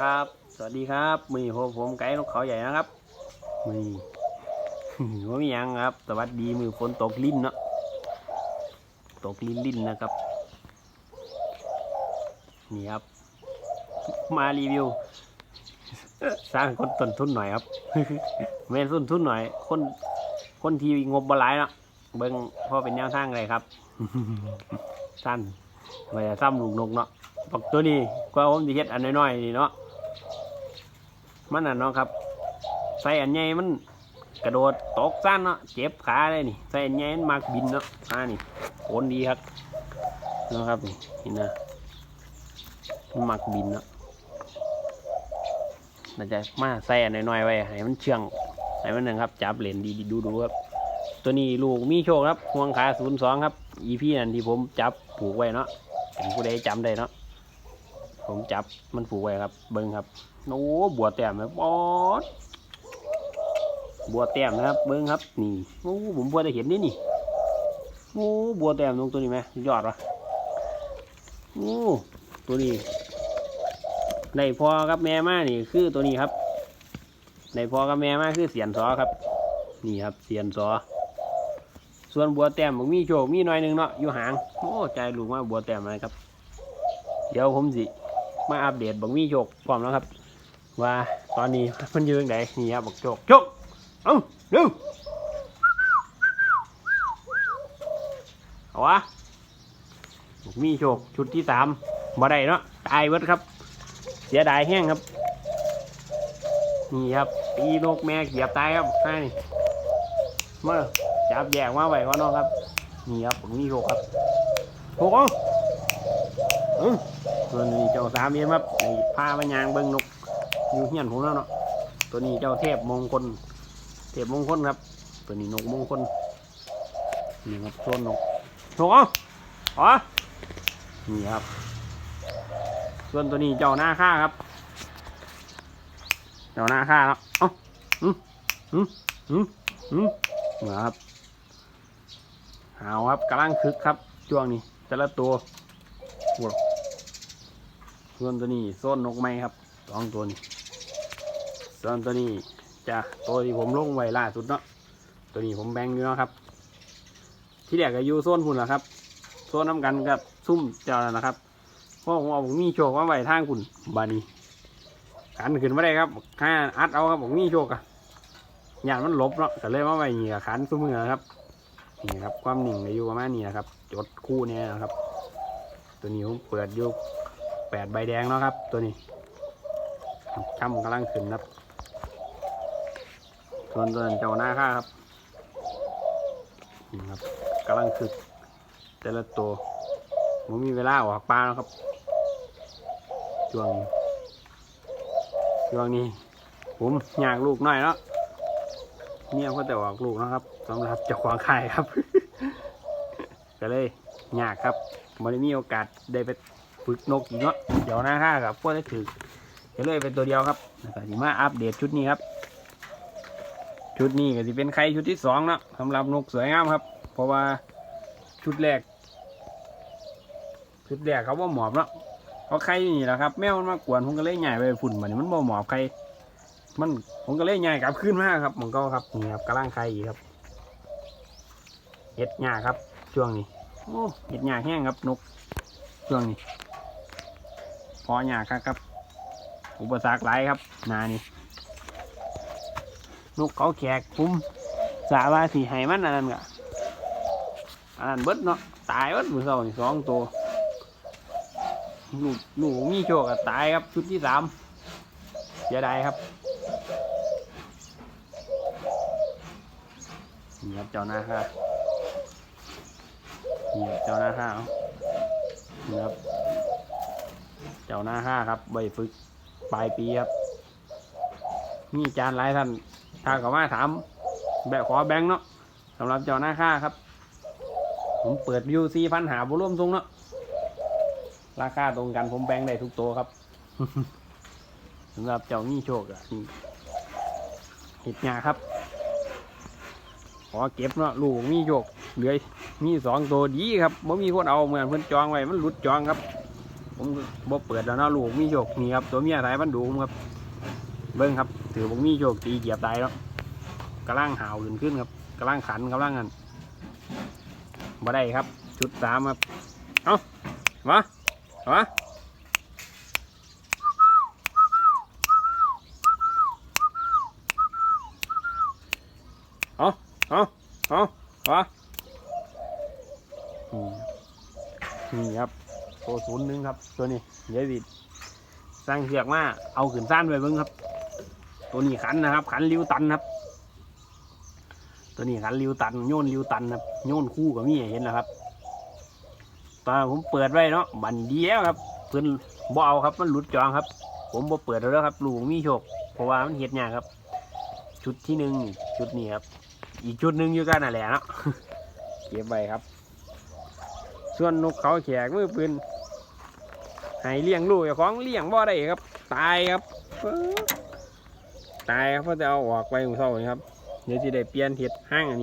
ครับ สวัสดีครับ มือผมผมไก่นกเขาใหญ่นะครับ มือว่ามียังครับ สวัสดีมือฝนตกลิ้นเนาะ ตกลิ้นลิ้นนะครับ นี่ครับ มารีวิว สร้างคนต้นทุนหน่อยครับแม่นต้นทุนหน่อย คน คนทีงบบหลายเนาะ เบิ่งพ่อเป็นแนวทางอะไรครับสั้นไม่จะซ้ำลูกนกเนาะ ปักตัวนี้ก็ผมจะเฮ็ดอันน้อยๆนี่เนาะมันน่ะเนาะครับ ใส่อันใหญ่มันกระโดดตกสั้นเนาะเจ็บขาเลยนี่ใส่อันใหญ่มันมักบินเนาะอ่านี่โอนดีครับนะครับนี่เห็นนะมันมักบินเนาะน่าจะมาใส่อันน้อยๆไว้ให้มันเชื่องให้มันหนึ่งครับจับเหรียญดีๆดูๆครับตัวนี้ลูกมีโชคครับห่วงขาศูนย์สองครับอีพีนั่นที่ผมจับผูกไว้เนาะผมผู้ใดจำได้เนาะ ผมจับมันผูกไว้ครับ เบิ้งครับโอ้บัวแต้มครับบอดบัวแต้มนะครับ เบิ้งครับ นี่โอ้ผมบัวได้เห็นนี่นี่โอ้บัวแต้มตรงตัวนี้ไหมยอดวะโอ้ตัวนี้ในพอกับแม่มานี่คือตัวนี้ครับในพอกับแม่มาคือเสียนซอครับ นี่ครับเสียนซอส่วนบัวแต้มผมมีโชคมีหน้อยนึงเนาะอยู่หางโอ้ใจลูกมาบัวแต้มอะไรครับ เดี๋ยวผมสิ มาอัปเดตบังมีโชคพร้อมแล้วครับ ว่าตอนนี้มันยู่ยังไงนี่ครับบักโชคโชคเอ้าเร็วเอาวะบักมีโชคชุดที่สามบ่ได้เนาะตายเบิดครับ เสียดายแห้งครับ นี่ครับตีนกแม่เกียบตายครับให้มื่อจับแยกมาไว้ก่อนเนาะครับ นี่ครับบักมีโชคครับโคเอ้า ส่วนนี้เจ้าสามเอ็มครับในพามันยางเบิ้งนก อยู่เฮียนผมแล้วเนาะตัวนี้เจ้าเทพมงคลเทพมงคลครับ ตัวนี้นกมงคลนี่ครับส่วนนกนกเอ๋ออ๋อนี่ครับ ส่วนตัวนี้เจ้าหน้าค่าครับ เจ้าหน้าค่าเนาะเอ้าอืมอืมอืมอืมนี่ครับหาวครับกำลังคึกครับช่วงนี้แต่ละตัว ส่วนตัวนี้โซนนกไม้ครับสองตัวนี้ส่วนตัวนี้จะตัวที่ผมลงไว้ล่าสุดเนาะตัวนี้ผมแบ่งอยู่เนาะครับ ที่แรกก็อยู่โซนพุ่นแหละครับโซนน้ำกันกับซุ่มเจ้านั่นนะครับเพราะผมเอาผมมีโชคมาไว้ทางคุณบานีขันขึ้นไม่ได้ครับข้าอัดเอาครับผมมีโชคอะยานมันลบเนาะก็เลยมาไว้นี่กับขันซุ้มมือครับนี่ครับ ความหนิ่งก็อยู่ประมาณนี้นะครับ จดคู่เนี้นะครับ ตัวนี้ผมเปิดอยู่ แปดใบแดงเนาะครับ ตัวนี้ช่ำกำลังขึ้นครับส่วนตัวนั้นเจ้าหน้าค่าครับนี่ครับกำลังขึ้นแต่ละตัวผมมีเวลาออกปลาแล้วครับช่วงช่วงนี้ ผมอยากลูกหน่อยเนาะเนี่ยก็แต่ออกลูกนะครับสำหรับเจ้าของไข่ครับ ก็เลยยากครับไม่ได้มีโอกาสได้ไป ฝึกนกอีกเนาะเดี๋ยวหน้าค่ากับพวกได้ถือจะเลยเป็นตัวเดียวครับแล้วก็สิมาอัปเดตชุดนี้ครับ ชุดนี้ก็จะเป็นไข่ชุดที่สองเนาะสำหรับนกสวยงามครับ เพราะว่าชุดแรก ชุดแรกเขาว่าหมอบเนาะเขาะไข่นี่แหละครับแมวมันมากวนผมก็เลยใหญ่ไปฝุ่นมันนี่มันบ่หมอบไข่มันผมก็เลยใหญ่กลับขึ้นมากครับมันก็ครับนี่ครับกำลังไข่ครับเห็ดหญ้าครับช่วงนี้โอ้เห็ดหญ้าแห้งครับนกช่วงนี้ พออยากครับครับ อุปสรรคหลายครับนานี่นกเขาแขกปุ้มสาว่าสีให้มันอันนั้นกะอันนั้นเบิดเนาะตายเบิดมือเสาสองตัวลูกลูกมีโชคอะตายครับ ชุดที่สามเสียดายครับนี่ครับเจ้าหน้าค่ะนี่ครับเจ้าหน้าค่านี่ครับ จ้าหน้าห้าครับใบฝึกปลายปีครับมีอาจารย์หลายท่านถ้าเขามาถาม แบบขอแบงค์เนาะสำหรับเจ้าหน้าค่าครับ ผมเปิดวิวซีพันหาบุร่วมทรงเนาะราคาตรงกันผมแบงค์ได้ทุกตัวครับสำหรับเจ้านี่โชคอะนี่เห็ดหยาครับ ขอเก็บเนาะลูกมี่โชคเหลือมีสองตัวดีครับบ่มีคนเอาเหมือนเพิ่อนจองไว้มันหลุดจองครับ ผมบ่เปิดแล้วเนาะลูกมีโชคนี่ครับตัวเมียสายพันธุ์ดูครับ เบิ้งครับ ถือผมมีโชคตีเหยียบตายแล้วกระล่างหาวขึ้นขึ้นครับกระล่างขันกระล่างกันบ่ได้ครับ ชุดสามครับ เอามามาเอาเอาเอามาอืมนี่ครับ โอศูนย์หนึ่งครับ ตัวนี้เดี๋ยวดิสร้างเสือกมาเอาขึ้นซ่านไปเบิ้งครับ ตัวนี้ขันนะครับ ขันริ้วตันครับ ตัวนี้ขันริ้วตัน โยนริ้วตันครับโยนคู่กับมีให้เห็นนะครับตอนผมเปิดไว้เนาะบันเดียวครับ เพื่อนบ่เอาครับมันหลุดจองครับ ผมบ่เปิดแล้วครับลูกมีโชคเพราะว่ามันเห็ดยากครับ ชุดที่หนึ่งชุดนี้ครับ อีกชุดหนึ่งอยู่กันนั่นแหละเนาะเก็บไว้ครับ ส่วนนกเขาแขกมือปืนให้เลี้ยงลูกเจ้าของเลี้ยงบ่ได้ครับ ตายครับ ตายครับเพราะจะเอาออกไปของเศร้านี่ครับ เดี๋ยวจะได้เปลี่ยนเห็ดห้างอันนี้